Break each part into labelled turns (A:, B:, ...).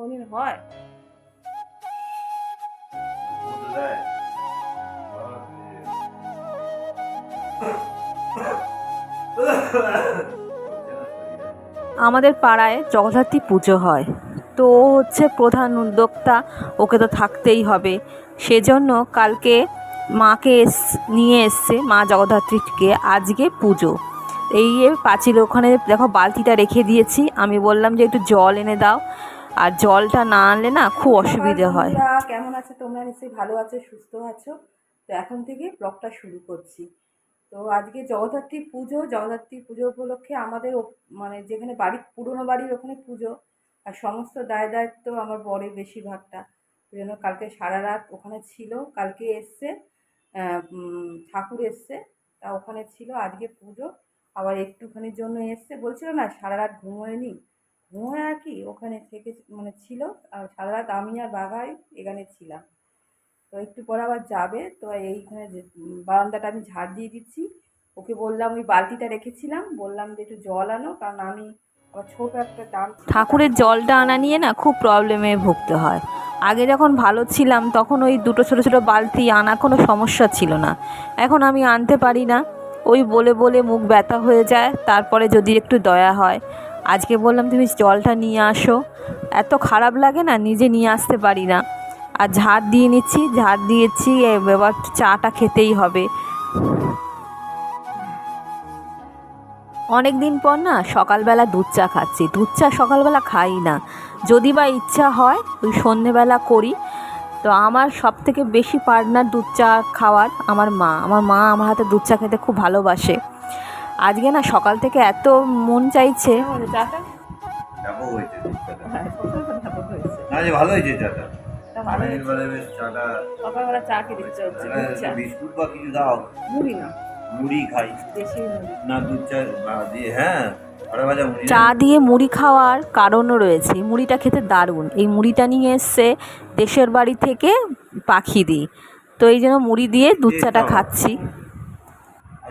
A: কোনদিন হয়? আমাদের পাড়ায় জগদ্ধাত্রী পুজো হয়। তো ও হচ্ছে প্রধান উদ্যোক্তা, ওকে তো থাকতেই হবে। সেজন্য কালকে মাকে নিয়ে এসছে মা জগদ্ধাত্রীকে আজকে পুজো। এই পাঁচিল ওখানে দেখো বালতিটা রেখে দিয়েছি। আমি বললাম যে একটু জল এনে দাও। আর জলটা না আনলে না খুব অসুবিধে হয়। কেমন আছে? তোমরা নিশ্চয়ই ভালো আছো সুস্থ আছো। তো এখন থেকে ব্লগটা শুরু করছি। তো আজকে জগদ্ধাত্রী পুজো জগদ্ধাত্রী পুজো উপলক্ষে আমাদের ও- মানে যেখানে বাড়ি পুরনো বাড়ির ওখানে পুজো। আর সমস্ত দায় দায়িত্ব আমার বরের বেশিরভাগটা। ওই জন্য কালকে সারা রাত ওখানে ছিল কালকে এসছে ঠাকুর এসছে তা ওখানে ছিল আজকে পুজো। আবার একটুখানির জন্য এসছে। বলছিল না সারা রাত ঘুমোয়নি। আর কি? ওখানে থেকে মানে ছিল। আর সারা রাত আমি আর বাঘাই এখানে ছিলাম। তো একটু পরে আবার যাবে। তো এইখানে বারান্দাটা আমি ঝাড় দিয়ে দিচ্ছি। ওকে বললাম, ওই বালতিটা রেখেছিলাম। বললাম যে একটু জল আনো, কারণ আমি ঠাকুরের জলটা আনা নিয়ে না খুব প্রবলেমে ভুগতে হয়। আগে যখন ভালো ছিলাম, তখন ওই দুটো ছোটো ছোটো বালতি আনা কোনো সমস্যা ছিল না। এখন আমি আনতে পারি না। ওই বলে বলে মুখ ব্যথা হয়ে যায়। তারপরে যদি একটু দয়া হয় আজকে বললাম তুমি জলটা নিয়ে আসো। এত খারাপ লাগে না, নিজে নিয়ে আসতে পারি না। আর ঝাড় দিয়ে নিচ্ছি ঝাড় দিয়েছি এবার চাটা খেতেই হবে। অনেক দিন পর না সকালবেলা দুধ চা খাচ্ছি। দুধ চা সকালবেলা খাই না। যদি বা ইচ্ছা হয়, ওই সন্ধেবেলা করি। তো আমার সব থেকে বেশি পার্টনার দুধ চা খাওয়ার আমার মা। আমার মা আমার হাতে দুধ চা খেতে খুব ভালোবাসে। আজকে না সকাল থেকে এত মন চাইছে। চাটা
B: ব্যাপক হয়েছে। চাটা না যে ভালো হয়েছে চাটা। অনেকদিন পরে বেশ চাটা।
A: সকালবেলা চা খেতে ইচ্ছে হচ্ছে দুধ চা।
B: একটা বিস্কুট বা কিছু দাও।
A: মুড়ি না।
B: মুড়ি খাই। না দুধ চা দিয়ে হ্যাঁ মুড়ি
A: চা দিয়ে মুড়ি খাওয়ার কারণও রয়েছে। মুড়িটা খেতে দারুণ। এই মুড়িটা নিয়ে এসছে দেশের বাড়ি থেকে পাখি দিই। তো এই জন্য মুড়ি দিয়ে দুধ চাটা খাচ্ছি।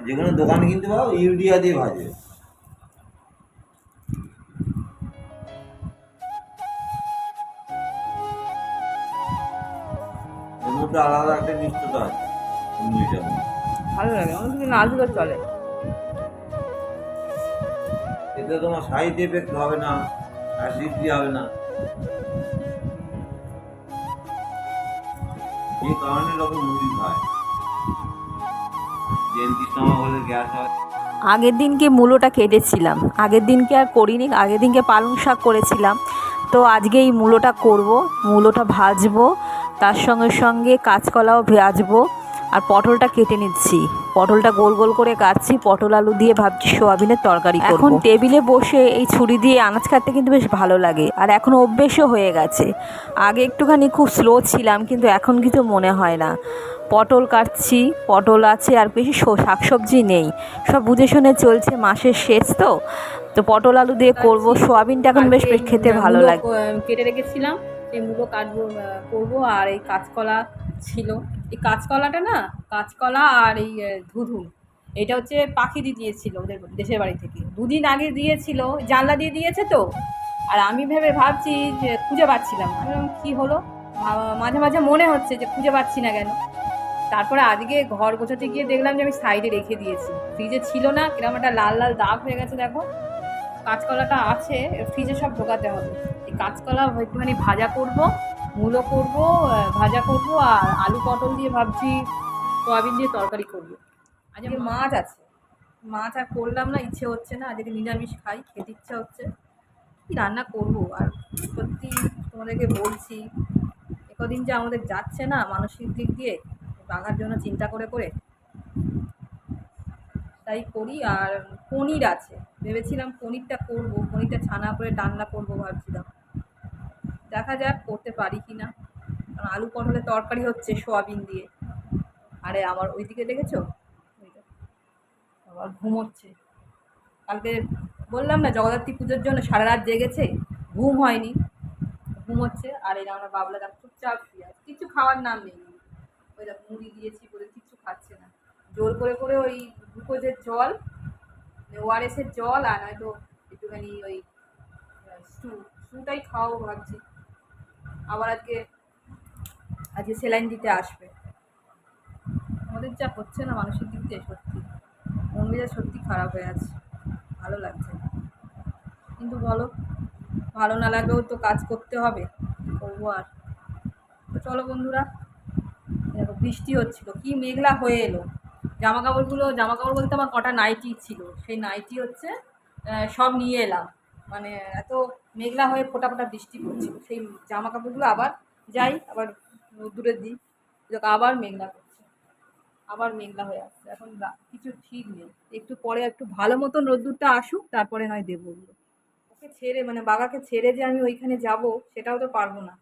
B: যে কোনো দোকানে কিনতে পাও ইউরিয়া দিয়ে ভাজে মধ্যে আলাদা একটা মিষ্টতা আছে
A: ভালো লাগে চলে।
B: এতে তোমার সাইড এফেক্ট হবে না হবে না। যে কারণে হলে গ্যাস হয়
A: আগের দিনকে মূলোটা কেটেছিলাম। আগের দিনকে আর করিনি, আগের দিনকে পালং শাক করেছিলাম। তো আজকে এই মূলোটা করব, মূলোটা ভাজবো, তার সঙ্গে সঙ্গে কাঁচকলাও ভাজবো, আর পটলটা কেটে নিচ্ছি। পটলটা গোল গোল করে কাটছি, পটল আলু দিয়ে ভাবছি সোয়াবিনের তরকারি এখন টেবিলে বসে এই ছুরি দিয়ে আনাজ কাটতে কিন্তু বেশ ভালো লাগে, আর এখন অভ্যেসও হয়ে গেছে। আগে একটুখানি খুব স্লো ছিলাম, কিন্তু এখন কিছু মনে হয় না। পটল কাটছি পটল আছে আর বেশি শো- শাকসবজি নেই। সব বুঝে শুনে চলছে মাসের শেষ তো। তো পটল আলু দিয়ে করব সোয়াবিনটা এখন বেশ বেশ খেতে ভালো লাগে।
C: কেটে রেখেছিলাম এই মুলো কাটবো করব। আর এই কাঁচকলা ছিল। এই কাঁচকলাটা না কাঁচকলা আর এই ধুধু এটা হচ্ছে পাখি দিয়ে দিয়েছিল ওদের দেশের বাড়ি থেকে। দুদিন আগে দিয়েছিল জানলা দিয়ে দিয়েছে তো। আর আমি ভেবে ভাবছি যে খুঁজে পাচ্ছিলাম কী হলো? মাঝে মাঝে মনে হচ্ছে যে খুঁজে পাচ্ছি না কেন। তারপরে আজকে ঘর গোছাতে গিয়ে দেখলাম যে আমি সাইডে রেখে দিয়েছি। ফ্রিজে ছিল না কীরকম একটা লাল লাল দাগ হয়ে গেছে দেখো। কাঁচকলাটা আছে ফ্রিজে সব ঢোকাতে হবে। এই কাঁচকলা একটুখানি ভাজা করব মূলো করব ভাজা করব আর আলু পটল দিয়ে ভাবছি সয়াবিন দিয়ে তরকারি করব। আজকে মাছ আছে। মাছ আর করলাম না ইচ্ছে হচ্ছে না আজকে নিরামিষ খাই খেতে ইচ্ছা হচ্ছে। কি রান্না করব আর সত্যি তোমাদেরকে বলছি একদিন যে আমাদের যাচ্ছে না মানসিক দিক দিয়ে বাঘার জন্য চিন্তা করে করে তাই করি আর পনির আছে। ভেবেছিলাম পনিরটা করব, পনিরটা ছানা করে রান্না করব ভাবছিলাম দেখা। যাক করতে পারি কি না। কারণ আলু পটলের তরকারি হচ্ছে সোয়াবিন দিয়ে। আরে আমার ওইদিকে দেখেছ। আবার ঘুমোচ্ছে। কালকে বললাম না জগদ্ধাত্রী পুজোর জন্য সারা রাত জেগেছে, ঘুম হয়নি। ঘুমোচ্ছে, আর এই আমরা বাবলা চুপচাপ শুয়ে আছে। কিছু খাওয়ার নাম নেই। ওই মুড়ি দিয়েছি বলে কিছু খাচ্ছে না। জোর করে করে ওই গ্লুকোজের জল ওআরএসের জল আর নয়তো একটুখানি ওই স্টু, স্টুটাই খাও ভাবছি। আবার আজকে আজকে সেলাইন দিতে আসবে। আমাদের যা হচ্ছে না মানুষের দিক দিয়ে সত্যি। মন সত্যি খারাপ হয়ে আছে, ভালো লাগছে কিন্তু বলো, ভালো না লাগলেও তো কাজ করতে হবে, করব আর। তো চলো বন্ধুরা বৃষ্টি হচ্ছিল, কি মেঘলা হয়ে এলো। জামা কাপড়গুলো জামা কাপড় বলতে আমার কটা নাইটি ছিল। সেই নাইটি হচ্ছে সব নিয়ে এলাম। মানে এত মেঘলা হয়ে ফোটা ফোটা বৃষ্টি পড়ছিল, সেই জামা কাপড়গুলো আবার যাই, আবার দূরে দিই আবার মেঘলা করছে, আবার মেঘলা হয়ে আসছে। এখন কিছু ঠিক নেই। একটু পরে একটু ভালো মতন রোদ্দুরটা আসুক, তারপরে নয় দেবো ওকে ছেড়ে মানে বাগাকে ছেড়ে যে আমি ওইখানে যাব, সেটাও তো পারব না।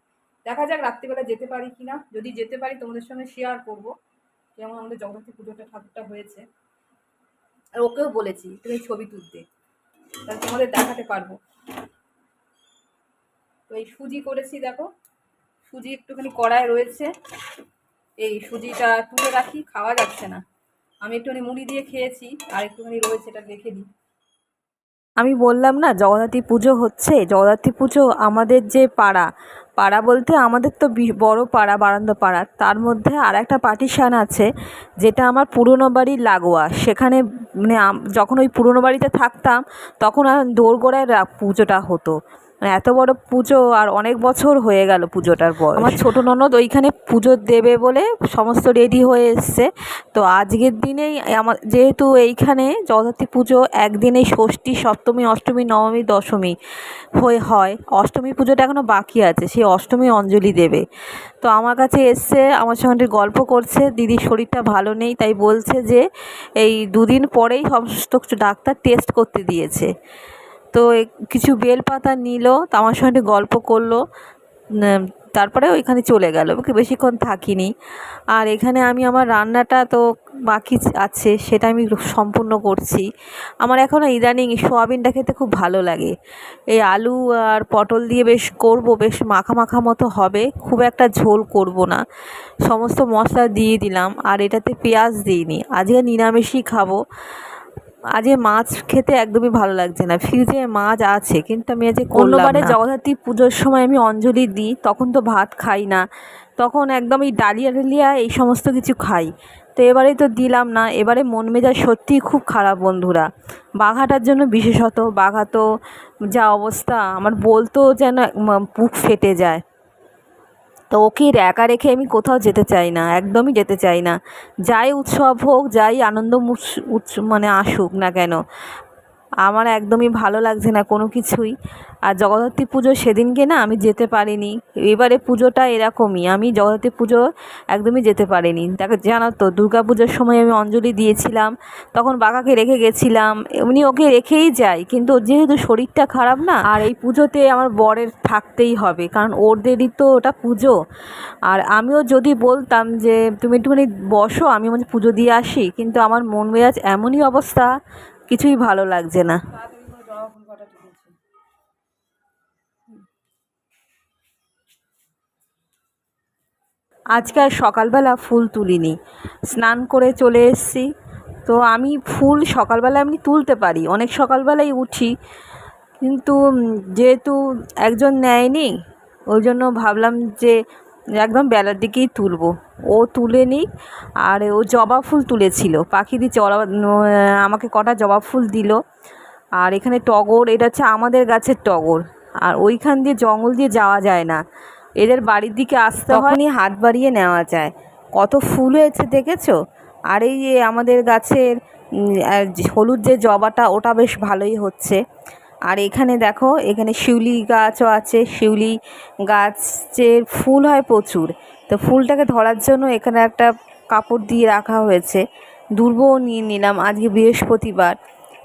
C: দেখা যাক রাত্রিবেলা যেতে পারি কি না যদি যেতে পারি, তোমাদের সঙ্গে শেয়ার করব। যেমন আমাদের জগন্নাথী পুজোটা, ঠাকুরটা হয়েছে। আর ওকেও বলেছি, তুমি ছবি তুলতে। তাহলে তোমাদের দেখাতে পারব। তো এই সুজি করেছি, দেখো। সুজি একটুখানি কড়ায় রয়েছে। এই সুজিটা তুলে রাখি, খাওয়া যাচ্ছে না। আমি একটুখানি মুড়ি দিয়ে খেয়েছি, আর একটুখানি রয়েছে, এটা রেখে দিই
A: আমি বললাম না জগদ্ধাত্রী পুজো হচ্ছে। জগদ্ধাত্রী পুজো আমাদের যে পাড়া পাড়া বলতে আমাদের তো বড় পাড়া, বারান্দ পাড়া। তার মধ্যে আর একটা পার্টিশান আছে, যেটা আমার পুরনো বাড়ির লাগোয়া। সেখানে মানে যখন ওই পুরনো বাড়িতে থাকতাম, তখন আর দোরগোড়ায় পুজোটা হতো। মানে এত বড় পুজো আর অনেক বছর হয়ে গেল পুজোটার পর। আমার ছোটো ননদ ওইখানে পুজো দেবে বলে সমস্ত রেডি হয়ে এসছে। তো আজকের দিনেই আমার যেহেতু এইখানে জগদ্ধাত্রী পুজো একদিনেই ষষ্ঠী, সপ্তমী, অষ্টমী, নবমী, দশমী হয়ে হয়। অষ্টমী পুজোটা এখনও বাকি আছে সেই অষ্টমী অঞ্জলি দেবে। তো আমার কাছে এসছে, আমার সঙ্গে গল্প করছে, দিদির শরীরটা ভালো নেই, তাই বলছে যে এই দুদিন পরেই সমস্ত ডাক্তার টেস্ট করতে দিয়েছে। তো কিছু বেলপাতা নিল তো আমার সঙ্গে গল্প করল তারপরে ওইখানে চলে গেল। বেশিক্ষণ থাকিনি। আর এখানে আমি আমার রান্নাটা তো বাকি আছে, সেটা আমি সম্পূর্ণ করছি। আমার এখন ইদানিং সোয়াবিনটা খেতে খুব ভালো লাগে। এই আলু আর পটল দিয়ে বেশ করব, বেশ মাখা মাখা মতো হবে, খুব একটা ঝোল করব না। সমস্ত মশলা দিয়ে দিলাম, আর এটাতে পেঁয়াজ দিইনি। আজকে নিরামিষই খাব। আজকে মাছ খেতে একদমই ভালো লাগছে না। ফ্রিজে মাছ আছে, কিন্তু আমি আজকে অন্যবারে জগদ্ধাত্রী পুজোর সময় আমি অঞ্জলি দিই, তখন তো ভাত খাই না। তখন একদম এই ডালিয়া ডালিয়া এই সমস্ত কিছু খাই। তো এবারে তো দিলাম না, এবারে মন মেজাজ সত্যিই খুব খারাপ বন্ধুরা। বাঘাটার জন্য বিশেষত, বাঘা তো যা অবস্থা, আমার বলতো যেন বুক ফেটে যায়। তো ওকে একা রেখে আমি কোথাও যেতে চাই না, একদমই যেতে চাই না। যাই উৎসব হোক, যাই আনন্দ মানে আসুক না কেন আমার একদমই ভালো লাগছে না কোনো কিছুই। আর জগদ্ধাত্রী পুজো সেদিনকে না আমি যেতে পারিনি। এবারে পুজোটা এরকমই, আমি জগদ্ধাত্রী পুজো একদমই যেতে পারিনি। দেখো জানো তো, দুর্গা পুজোর সময় আমি অঞ্জলি দিয়েছিলাম, তখন বাঘাকে রেখে গেছিলাম, এমনি ওকে রেখেই যাই, কিন্তু যেহেতু শরীরটা খারাপ না, আর এই পুজোতে আমার বরের থাকতেই হবে, কারণ ওদেরই তো ওটা পুজো। আর আমিও যদি বলতাম যে, তুমি একটুখানি বসো আমি মানে পুজো দিয়ে আসি। কিন্তু আমার মন মেজাজ এমনই অবস্থা কিছুই ভালো লাগছে না। আজকে আর সকালবেলা ফুল তুলিনি। স্নান করে চলে এসেছি। তো আমি ফুল সকালবেলা এমনি তুলতে পারি। অনেক সকালবেলায় উঠি। কিন্তু যেহেতু একজন নেয়নি, ওই জন্য ভাবলাম যে একদম বেলার দিকেই তুলবো। ও তুলে নিক, আর ও জবা ফুল তুলেছিল। পাখি দিয়ে জবা আমাকে কটা জবা ফুল দিল। আর এখানে টগর, এটা হচ্ছে আমাদের গাছের টগর। আর ওইখান দিয়ে জঙ্গল দিয়ে যাওয়া যায় না। এদের বাড়ির দিকে আসতে হয়নি হাত বাড়িয়ে নেওয়া যায়। কত ফুল হয়েছে দেখেছ? আর এই আমাদের গাছের হলুদ যে জবাটা, ওটা বেশ ভালোই হচ্ছে। আর এখানে দেখো, এখানে শিউলি গাছও আছে। শিউলি গাছের ফুল হয় প্রচুর। তো ফুলটাকে ধরার জন্য এখানে একটা কাপড় দিয়ে রাখা হয়েছে। দুর্বও নিয়ে নিলাম আজকে বৃহস্পতিবার।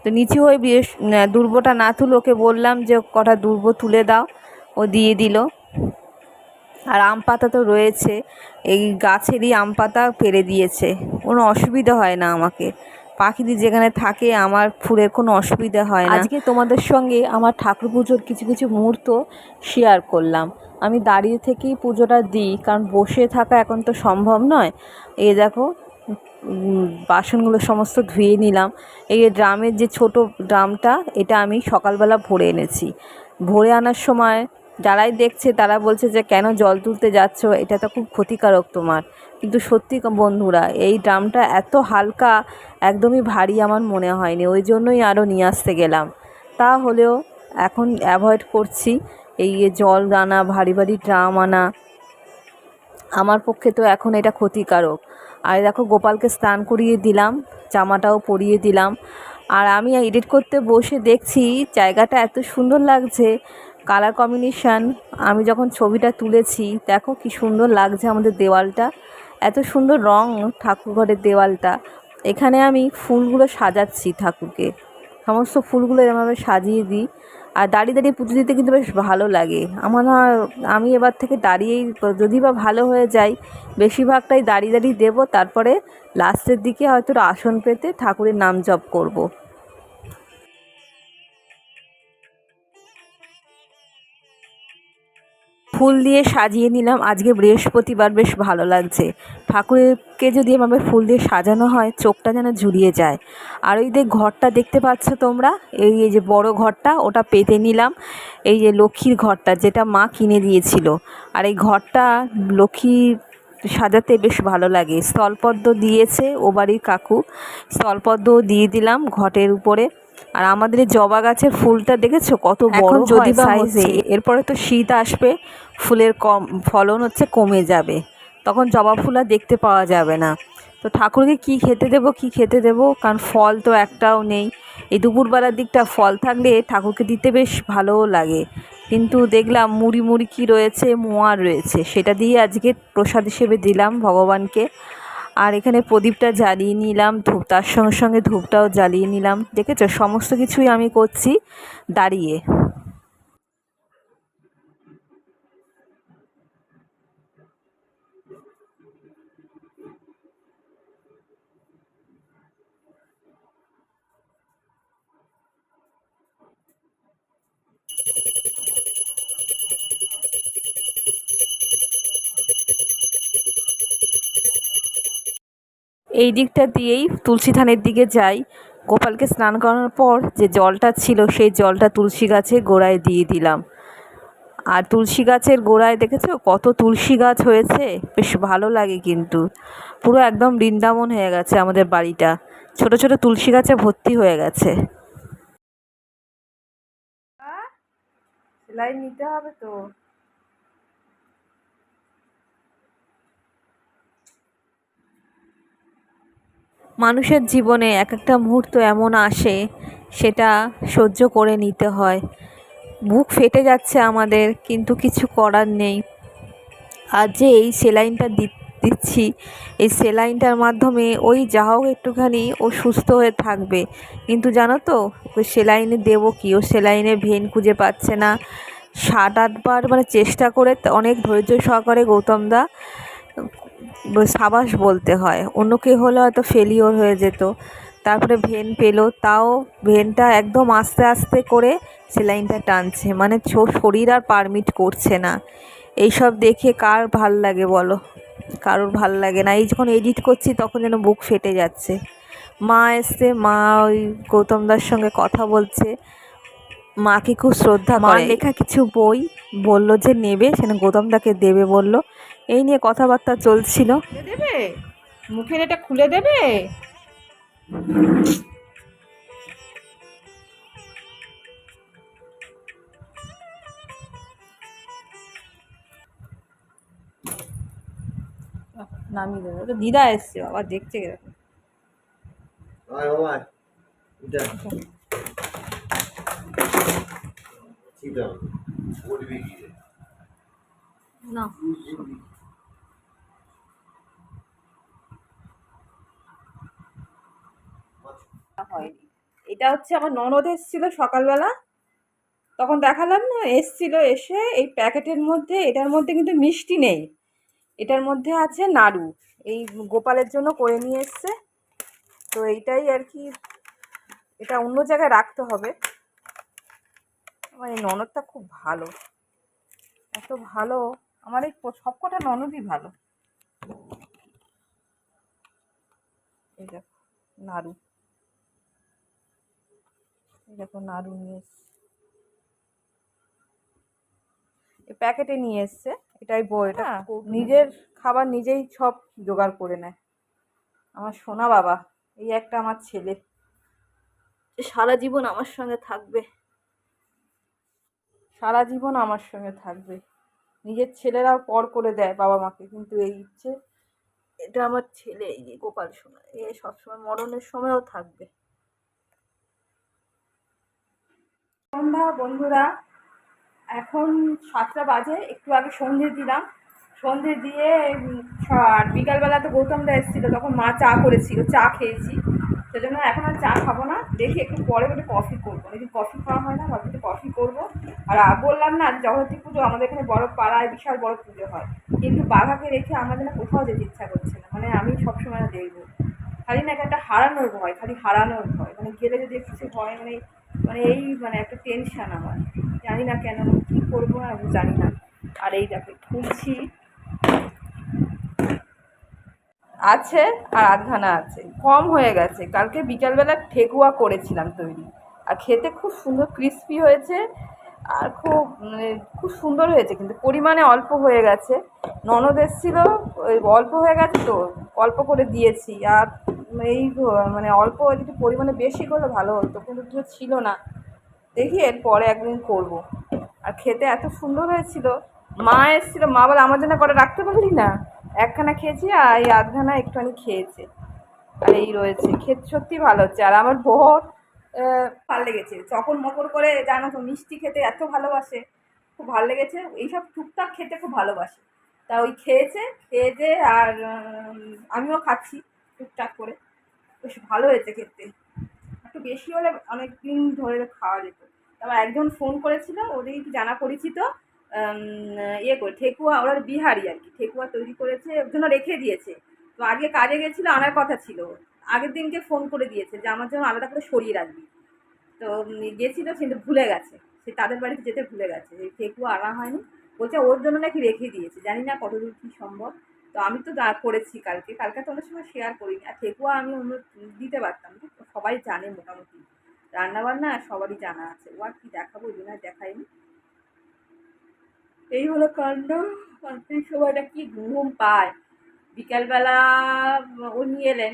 A: তো নিচু হয়ে বৃহস দুর্বটা না তুলে ওকে বললাম যে কটা দুর্ব তুলে দাও। ও দিয়ে দিল। আর আম পাতা তো রয়েছে। এই গাছেরই আম পাতা পেরে দিয়েছে। কোনো অসুবিধা হয় না আমাকে। পাখিদের যেখানে থাকে, আমার ফুলের কোনো অসুবিধা হয় না। আজকে তোমাদের সঙ্গে আমার ঠাকুর পুজোর কিছু কিছু মুহূর্ত শেয়ার করলাম। আমি দাঁড়িয়ে থেকেই পুজোটা দিই, কারণ বসে থাকা এখন তো সম্ভব নয়। এ দেখো বাসনগুলো সমস্ত ধুয়ে নিলাম। এই ড্রামের যে ছোট ড্রামটা, এটা আমি সকালবেলা ভরে এনেছি। ভরে আনার সময় যারাই দেখছে, তারা বলছে যে, কেন জল তুলতে যাচ্ছ? এটা তো খুব ক্ষতিকারক তোমার। কিন্তু সত্যি বন্ধুরা, এই ড্রামটা এত হালকা, একদমই ভারী আমার মনে হয়নি। ওই জন্যই আরও নিয়ে আসতে গেলাম। তা হলেও এখন অ্যাভয়েড করছি এই জল আনা, ভারী ভারী ড্রাম আনা। আমার পক্ষে তো এখন এটা ক্ষতিকারক। আর দেখো, গোপালকে স্নান করিয়ে দিলাম, জামাটাও পরিয়ে দিলাম। আর আমি এডিট করতে বসে দেখছি জায়গাটা এত সুন্দর লাগছে কালার কম্বিনেশান আমি যখন ছবিটা তুলেছি, দেখো কি সুন্দর লাগছে আমাদের দেওয়ালটা। এত সুন্দর রং ঠাকুর ঘরের দেওয়ালটা। এখানে আমি ফুলগুলো সাজাচ্ছি ঠাকুরকে। সমস্ত ফুলগুলো এরমভাবে সাজিয়ে দিই। আর দাঁড়িয়ে দাঁড়িয়ে পুজো দিতে কিন্তু বেশ ভালো লাগে। আমার আমি এবার থেকে দাঁড়িয়েই যদি বা ভালো হয়ে যায় বেশিরভাগটাই দাঁড়িয়ে দাঁড়িয়ে দেবো। তারপরে লাস্টের দিকে হয়তো আসন পেতে ঠাকুরের নাম জপ করব। ফুল দিয়ে সাজিয়ে নিলাম। আজকে বৃহস্পতিবার বেশ ভালো লাগছে। ঠাকুরকে যদি এভাবে ফুল দিয়ে সাজানো হয়, চোখটা যেন জুড়িয়ে যায়। আর ওই যে ঘরটা দেখতে পাচ্ছ তোমরা এই এই যে বড় ঘরটা, ওটা পেতে নিলাম। এই যে লক্ষ্মীর ঘরটা, যেটা মা কিনে দিয়েছিল। আর এই ঘরটা লক্ষ্মী সাজাতে বেশ ভালো লাগে। স্থলপদ্ম দিয়েছে ও বাড়ির কাকু। স্থলপদ্মও দিয়ে দিলাম ঘটের উপরে। আর আমাদের এই জবা গাছের ফুলটা দেখেছ? কত বড় যদি
C: হচ্ছে,
A: এরপরে তো শীত আসবে ফুলের কম ফলন হচ্ছে কমে যাবে। তখন জবা ফুল আর দেখতে পাওয়া যাবে না। তো ঠাকুরকে কি খেতে দেবো কি খেতে দেবো? কারণ ফল তো একটাও নেই। এই দুপুরবেলার দিকটা ফল থাকলে ঠাকুরকে দিতে বেশ ভালোও লাগে। কিন্তু দেখলাম মুড়ি মুড়ি কি রয়েছে মোয়ার রয়েছে। সেটা দিয়ে আজকে প্রসাদ হিসেবে দিলাম ভগবানকে। আর এখানে প্রদীপটা জ্বালিয়ে নিলাম, ধূপ, তার সঙ্গে সঙ্গে ধূপটাও জ্বালিয়ে নিলাম। দেখেছ? সমস্ত কিছুই আমি করছি দাঁড়িয়ে। এই দিকটা দিয়েই তুলসী থানের দিকে যাই। গোপালকে স্নান করানোর পর যে জলটা ছিল, সেই জলটা তুলসী গাছে গোড়ায় দিয়ে দিলাম। আর তুলসী গাছের গোড়ায় দেখেছ কত তুলসী গাছ হয়েছে? বেশ ভালো লাগে কিন্তু। পুরো একদম বৃন্দাবন হয়ে গেছে আমাদের বাড়িটা। ছোট ছোট তুলসী গাছে ভর্তি হয়ে গেছে। সেলাই নিতে হবে তো। মানুষের জীবনে এক একটা মুহূর্ত এমন আসে, সেটা সহ্য করে নিতে হয়। বুক ফেটে যাচ্ছে আমাদের, কিন্তু কিছু করার নেই। আর যে এই সেলাইনটা দি- দিচ্ছি, এই সেলাইনটার মাধ্যমে ওই যা হোক একটুখানি ও সুস্থ হয়ে থাকবে। কিন্তু জানো তো ওই সেলাইনে দেবো কি? ও সেলাইনে ভেন খুঁজে পাচ্ছে না। সাত, আটবার মানে চেষ্টা করে, অনেক ধৈর্য সহকারে গৌতমদা সাবাস বলতে হয়। অন্য কেউ হলে হয়তো ফেলিওর হয়ে যেত। তারপরে ভেন পেল তাও ভেনটা একদম আস্তে আস্তে করে সেলাইনটা টানছে। মানে শরীর আর পারমিট করছে না। এইসব দেখে কার ভালো লাগে বলো? কারোর ভালো লাগে না। এই যখন এডিট করছি তখন যেন বুক ফেটে যাচ্ছে। মা এসছে মা ওই গৌতমদার সঙ্গে কথা বলছে। মাকে খুব শ্রদ্ধা করে। লেখা কিছু বই বলল যে নেবে সেখানে গৌতমদাকে দেবে বলল। এই নিয়ে কথাবার্তা চলছিল।
C: খুলে দেবে? মুখের এটা খুলে দেবে? নামিয়ে দেবে। তো দিদা এসছে আবার দেখছে কীরকম।
B: বাবা?
C: না। হয়নি। এটা হচ্ছে আমার ননদ এসেছিল সকালবেলা। তখন দেখালাম না, এসছিল এসে এই প্যাকেটের মধ্যে, এটার মধ্যে কিন্তু মিষ্টি নেই। এটার মধ্যে আছে নাড়ু। এই গোপালের জন্য করে নিয়ে এসছে। তো এইটাই আর কি, এটা অন্য জায়গায় রাখতে হবে। আমার এই ননদটা খুব ভালো। এত ভালো। আমার এই সবকটা ননদই ভালো। এই দেখো, নাড়ু। দেখো নাড়ু নিয়ে এসছে। প্যাকেটে নিয়ে এসছে। এটাই বউ এটা নিজের খাবার নিজেই সব জোগাড় করে নেয়। আমার সোনা বাবা এই একটা আমার ছেলে। সারা জীবন আমার সঙ্গে থাকবে। সারা জীবন আমার সঙ্গে থাকবে। নিজের ছেলেরাও পর করে দেয় বাবা মাকে কিন্তু এই ইচ্ছে এটা আমার ছেলে এই গোপাল সোনা এ সবসময় মরণের সময়ও থাকবে। সন্ধ্যা বন্ধুরা এখন সাতটা বাজে, একটু আগে সন্ধে দিলাম। সন্ধে দিয়ে আর বিকালবেলা তো গৌতম দা এসেছিল, তখন মা চা করেছিল, চা খেয়েছি। সেজন্য এখন আর চা খাব না, দেখি একটু পরে একটু কফি করব। অনেকদিন কফি খাওয়া হয় না, ভাবছি কফি করব। আর বললাম না জগতী পুজো, আমাদের এখানে বড় পাড়ায় বিশাল বড় পুজো হয়। কিন্তু বাঘাকে রেখে আমাদের না কোথাও যেতে ইচ্ছা করছে না মানে আমি সবসময় দেখব। খালি না একটা হারানোর ভয়, খালি হারানোর ভয় মানে গেলে যদি কিছু হয় মানে মানে এই মানে একটা টেনশান আমার। জানি না কেন কী করব আমি জানি না। আর এই দেখো, খুলছি। আছে আর আধখানা আছে। কম হয়ে গেছে। কালকে বিকালবেলা ঠেকুয়া করেছিলাম তৈরি। আর খেতে খুব সুন্দর ক্রিস্পি হয়েছে। আর খুব মানে খুব সুন্দর হয়েছে, কিন্তু পরিমাণে অল্প হয়ে গেছে। ননদ এসেছিল অল্প হয়ে গেছে তো, অল্প করে দিয়েছি। আর এই মানে অল্প একটু পরিমাণে বেশি করলে ভালো হতো কিন্তু কেউ ছিল না। দেখি এর পরে একদিন করব। আর খেতে এত সুন্দর হয়েছিল। মা এসেছিল মা বলে আমার জন্য করে রাখতে পারলি না? একখানা খেয়েছি আর এই আধখানা একটুখানি খেয়েছে। আর এই রয়েছে খেতে সত্যি ভালো হচ্ছে। আর আমার আহ, ভালো লেগেছে। চকর মকর করে জানো তো মিষ্টি খেতে এত ভালোবাসে। খুব ভালো লেগেছে। এইসব টুকটাক খেতে খুব ভালোবাসে। তা ওই খেয়েছে খেয়ে আর আমিও খাচ্ছি। টুকটাক করে। বেশ ভালো হয়েছে খেতে। একটু বেশি হলে অনেক দিন ধরে খাওয়া যেত। তারপর একজন ফোন করেছিল ওদের কি জানা পরিচিত ইয়ে করে, ঠেকুয়া, ওরা বিহারি আর কি। ঠেকুয়া তৈরি করেছে, ওর জন্য রেখে দিয়েছে। তো আগে কাজে গেছিল, আনার কথা ছিল। আগের দিনকে ফোন করে দিয়েছে যে, আমার জন্য আলাদা করে সরিয়ে রাখবি। তো গেছিল, কিন্তু ভুলে গেছে। সে তাদের বাড়িতে যেতে ভুলে গেছে। ঠেকুয়া আনা হয়নি। বলছে, ওর জন্য নাকি রেখে দিয়েছে। জানি না কতদূর কী সম্ভব। তো আমি তো দা করেছি কালকে। কালকে তো অনেক সময় শেয়ার করিনি। আর ঠেকুয়া আমি অন্য দিতে পারতাম সবাই জানে মোটামুটি। রান্নাবান্না সবারই জানা আছে। ও আর কি দেখাবো জন্য আর দেখাইনি। এই হলো কাণ্ড। সেই সময়টা কি ঘুম পায়। বিকালবেলা ও নিয়ে এলেন।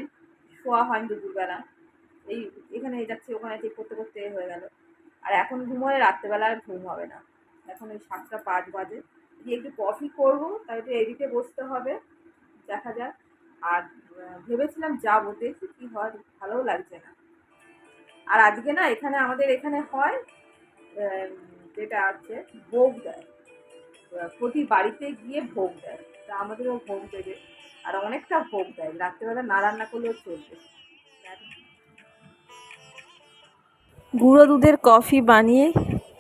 C: শোয়া হয়নি দুপুরবেলা। এই এখানে যাচ্ছে, ওখানে যে করতে করতে হয়ে গেল। আর এখন ঘুমোয় রাত্রেবেলা আর ঘুম হবে না। এখন ওই সাতটা পাঁচ বাজে। দিয়ে একটু কফি করব, তাই একটু এদিকে বসতে হবে, দেখা যাক। আর ভেবেছিলাম যাব, দেখি কী হয়, ভালোও লাগছে না। আর আজকে না, এখানে আমাদের এখানে হয় যেটা আছে, ভোগ দেয়। প্রতি বাড়িতে গিয়ে ভোগ দেয়। তা আমাদেরও ভোগ দেবে। আর অনেকটা ভোগ দেয়। রাত্রেবেলা না রান্না করলেও চলবে। গুঁড়ো দুধের কফি বানিয়ে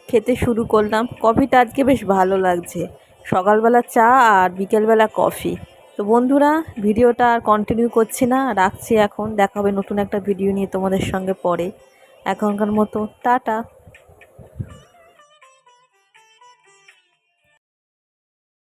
C: খেতে শুরু করলাম। কফিটা আজকে বেশ ভালো লাগছে। সকালবেলা চা আর বিকেলবেলা কফি। তো বন্ধুরা, ভিডিওটা আর কন্টিনিউ করছি না, রাখছি এখন। দেখা হবে নতুন একটা ভিডিও নিয়ে তোমাদের সঙ্গে পরে। এখনকার মতো, টাটা।